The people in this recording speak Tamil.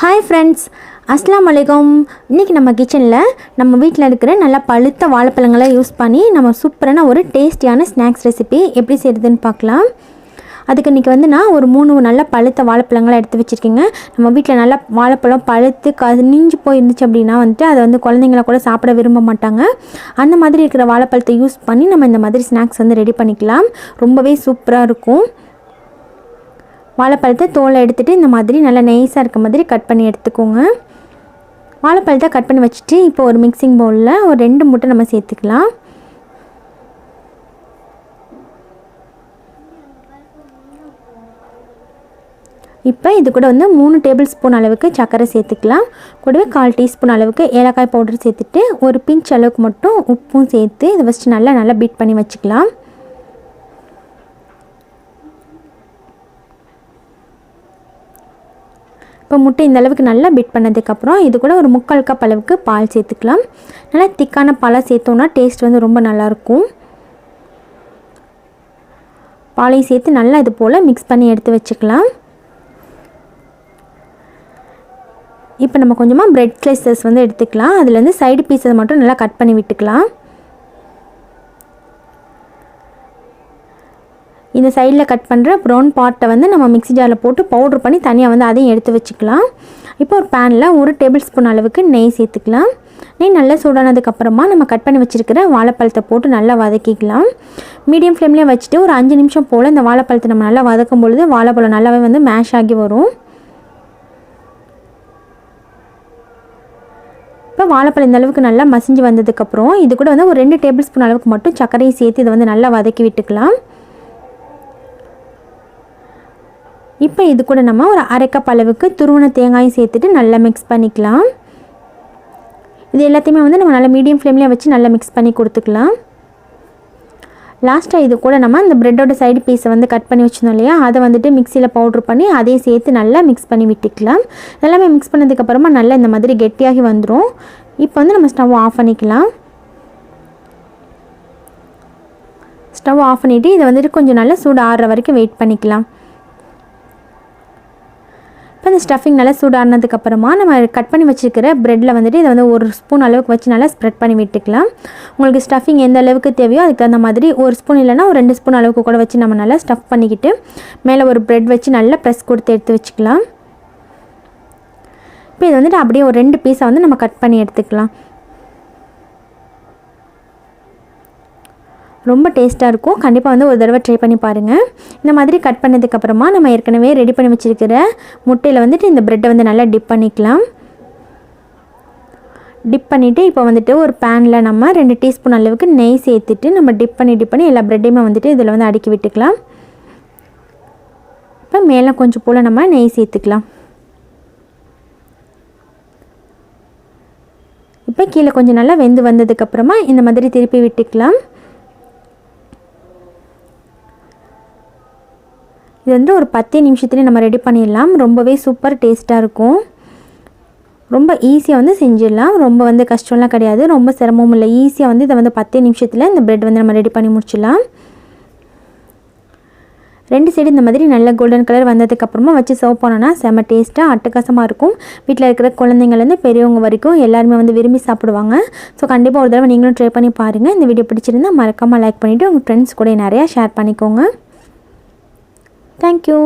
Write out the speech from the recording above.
ஹாய் ஃப்ரெண்ட்ஸ் அஸ்லாம் வலைக்கம் இன்றைக்கி நம்ம கிச்சனில் நம்ம வீட்டில் இருக்கிற நல்லா பழுத்த வாழைப்பழங்களை யூஸ் பண்ணி நம்ம சூப்பரான ஒரு டேஸ்டியான ஸ்நாக்ஸ் ரெசிபி எப்படி செய்கிறதுன்னு பார்க்கலாம். அதுக்கு இன்றைக்கி வந்து நான் ஒரு மூணு நல்ல பழுத்த வாழைப்பழங்களை எடுத்து வச்சுருக்கேங்க. நம்ம வீட்டில் நல்லா வாழைப்பழம் பழுத்து கனிஞ்சு போயிருந்துச்சு அப்படின்னா வந்துட்டு அதை வந்து குழந்தைங்கள கூட சாப்பிட விரும்ப மாட்டாங்க. அந்த மாதிரி இருக்கிற வாழைப்பழத்தை யூஸ் பண்ணி நம்ம இந்த மாதிரி ஸ்நாக்ஸ் வந்து ரெடி பண்ணிக்கலாம். ரொம்பவே சூப்பராக இருக்கும். வாழைப்பழத்தை தோலை எடுத்துகிட்டு இந்த மாதிரி நல்லா நெய்ஸாக இருக்க மாதிரி கட் பண்ணி எடுத்துக்கோங்க. வாழைப்பழத்தை கட் பண்ணி வச்சுட்டு இப்போ ஒரு மிக்சிங் பவுலில் ஒரு ரெண்டு முட்டை நம்ம சேர்த்துக்கலாம். இப்போ இது கூட வந்து மூணு டேபிள் ஸ்பூன் அளவுக்கு சர்க்கரை சேர்த்துக்கலாம். கூடவே கால் டீஸ்பூன் அளவுக்கு ஏலக்காய் பவுடர் சேர்த்துட்டு ஒரு பிஞ்ச் அளவுக்கு மட்டும் உப்பும் சேர்த்து இதை ஃபஸ்ட்டு நல்லா நல்லா பீட் பண்ணி வச்சுக்கலாம். இப்போ முட்டை இந்த அளவுக்கு நல்லா பிட் பண்ணதுக்கப்புறம் இது கூட ஒரு முக்கால் கப் அளவுக்கு பால் சேர்த்துக்கலாம். நல்லா திக்கான பாலாக சேர்த்தோன்னா டேஸ்ட் வந்து ரொம்ப நல்லாயிருக்கும். பாலையும் சேர்த்து நல்லா இது போல் மிக்ஸ் பண்ணி எடுத்து வச்சுக்கலாம். இப்போ நம்ம கொஞ்சமாக ப்ரெட் ஸ்லைசஸ் வந்து எடுத்துக்கலாம். அதுலேருந்து சைடு பீஸை மட்டும் நல்லா கட் பண்ணி விட்டுக்கலாம். இந்த சைடில் கட் பண்ணுற ப்ரௌன் பார்ட்டை வந்து நம்ம மிக்ஸி ஜாரில் போட்டு பவுட்ரு பண்ணி தனியாக வந்து அதையும் எடுத்து வச்சுக்கலாம். இப்போ ஒரு பேனில் ஒரு டேபிள் ஸ்பூன் அளவுக்கு நெய் சேர்த்துக்கலாம். நெய் நல்லா சூடானதுக்கப்புறமா நம்ம கட் பண்ணி வச்சுருக்கிற வாழைப்பழத்தை போட்டு நல்லா வதக்கிக்கலாம். மீடியம் ஃப்ளேம்லேயே வச்சுட்டு ஒரு அஞ்சு நிமிஷம் போல் இந்த வாழைப்பழத்தை நம்ம நல்லா வதக்கும் பொழுது வாழைப்பழம் நல்லாவே வந்து மேஷ் ஆகி வரும். இப்போ வாழைப்பழம் இந்த அளவுக்கு நல்லா மசிஞ்சு வந்ததுக்கப்புறம் இது கூட வந்து ஒரு ரெண்டு டேபிள் ஸ்பூன் அளவுக்கு மட்டும் சர்க்கரையும் சேர்த்து இதை வந்து நல்லா வதக்கி விட்டுக்கலாம். இப்போ இது கூட நம்ம ஒரு அரை கப் அளவுக்கு துருவன தேங்காயும் சேர்த்துட்டு நல்லா மிக்ஸ் பண்ணிக்கலாம். இது எல்லாத்தையுமே வந்து நம்ம நல்லா மீடியம் ஃப்ளேம்லேயே வச்சு நல்லா மிக்ஸ் பண்ணி கொடுத்துக்கலாம். லாஸ்ட்டாக இது கூட நம்ம இந்த ப்ரெட்டோட சைடு பீஸை வந்து கட் பண்ணி வச்சிருந்தோம் இல்லையா? அதை வந்துட்டு மிக்சியில் பவுட்ரு பண்ணி அதையும் சேர்த்து நல்லா மிக்ஸ் பண்ணி விட்டுக்கலாம். எல்லாமே மிக்ஸ் பண்ணதுக்கப்புறமா நல்லா இந்த மாதிரி கெட்டியாகி வந்துடும் இப்போ வந்து நம்ம ஸ்டவ் ஆஃப் பண்ணிக்கலாம். ஸ்டவ் ஆஃப் பண்ணிவிட்டு இதை வந்துட்டு கொஞ்சம் நல்லா சூடு ஆடுற வரைக்கும் வெயிட் பண்ணிக்கலாம். இந்த ஸ்டஃபிங் நல்லா சூடானதுக்கப்புறமா நம்ம கட் பண்ணி வச்சுருக்கிற ப்ரெட்டில் வந்துட்டு இதை வந்து ஒரு ஸ்பூன் அளவுக்கு வச்சு நல்லா ஸ்ப்ரெட் பண்ணி விட்டுக்கலாம். உங்களுக்கு ஸ்டஃபிங் எந்த அளவுக்கு தேவையோ அதுக்கு தகுந்த மாதிரி ஒரு ஸ்பூன் இல்லைனா ஒரு ரெண்டு ஸ்பூன் அளவுக்கு கூட வச்சு நம்ம நல்லா ஸ்டஃப் பண்ணிக்கிட்டு மேலே ஒரு ப்ரெட் வச்சு நல்லா ப்ரெஸ் கொடுத்து எடுத்து வச்சுக்கலாம். இப்போ இது வந்துட்டு அப்படியே ஒரு ரெண்டு பீஸை வந்து நம்ம கட் பண்ணி எடுத்துக்கலாம். ரொம்ப டேஸ்ட்டாக இருக்கும். கண்டிப்பாக வந்து ஒரு தடவை ட்ரை பண்ணி பாருங்கள் இந்த மாதிரி கட் பண்ணதுக்கப்புறமா நம்ம ஏற்கனவே ரெடி பண்ணி வச்சுருக்கிற முட்டையில் வந்துட்டு இந்த ப்ரெட்டை வந்து நல்லா டிப் பண்ணிக்கலாம். டிப் பண்ணிவிட்டு இப்போ வந்துட்டு ஒரு பேனில் நம்ம ரெண்டு டீஸ்பூன் அளவுக்கு நெய் சேர்த்துட்டு நம்ம டிப் பண்ணி டிப் பண்ணி எல்லா ப்ரெட்டையுமே வந்துட்டு இதில் வந்து அடுக்கி விட்டுக்கலாம். இப்போ மேலே கொஞ்சம் போல் நம்ம நெய் சேர்த்துக்கலாம். இப்போ கீழே கொஞ்சம் நல்லா வெந்து வந்ததுக்கப்புறமா இந்த மாதிரி திருப்பி விட்டுக்கலாம். இது வந்து ஒரு பத்தே நிமிஷத்துலேயே நம்ம ரெடி பண்ணிடலாம். ரொம்பவே சூப்பர் டேஸ்ட்டாக இருக்கும். ரொம்ப ஈஸியாக வந்து செஞ்சிடலாம். ரொம்ப வந்து கஷ்டம்லாம் கிடையாது. ரொம்ப சிரமமும் இல்லை. ஈஸியாக வந்து இதை வந்து பத்தே நிமிஷத்தில் இந்த ப்ரெட் வந்து நம்ம ரெடி பண்ணி முடிச்சிடலாம். ரெண்டு சைடு இந்த மாதிரி நல்ல கோல்டன் கலர் வந்ததுக்கப்புறமா வச்சு சர்வ் பண்ணோன்னா செம டேஸ்ட்டாக அட்டகாசமாக இருக்கும். வீட்டில் இருக்கிற குழந்தைங்கள்லேருந்து பெரியவங்க வரைக்கும் எல்லாருமே வந்து விரும்பி சாப்பிடுவாங்க. ஸோ கண்டிப்பாக ஒரு தடவை நீங்களும் ட்ரை பண்ணி பாருங்கள் இந்த வீடியோ பிடிச்சிருந்தா மறக்காமல் லைக் பண்ணிவிட்டு உங்கள் ஃப்ரெண்ட்ஸ் கூட நிறையா ஷேர் பண்ணிக்கோங்க. Thank you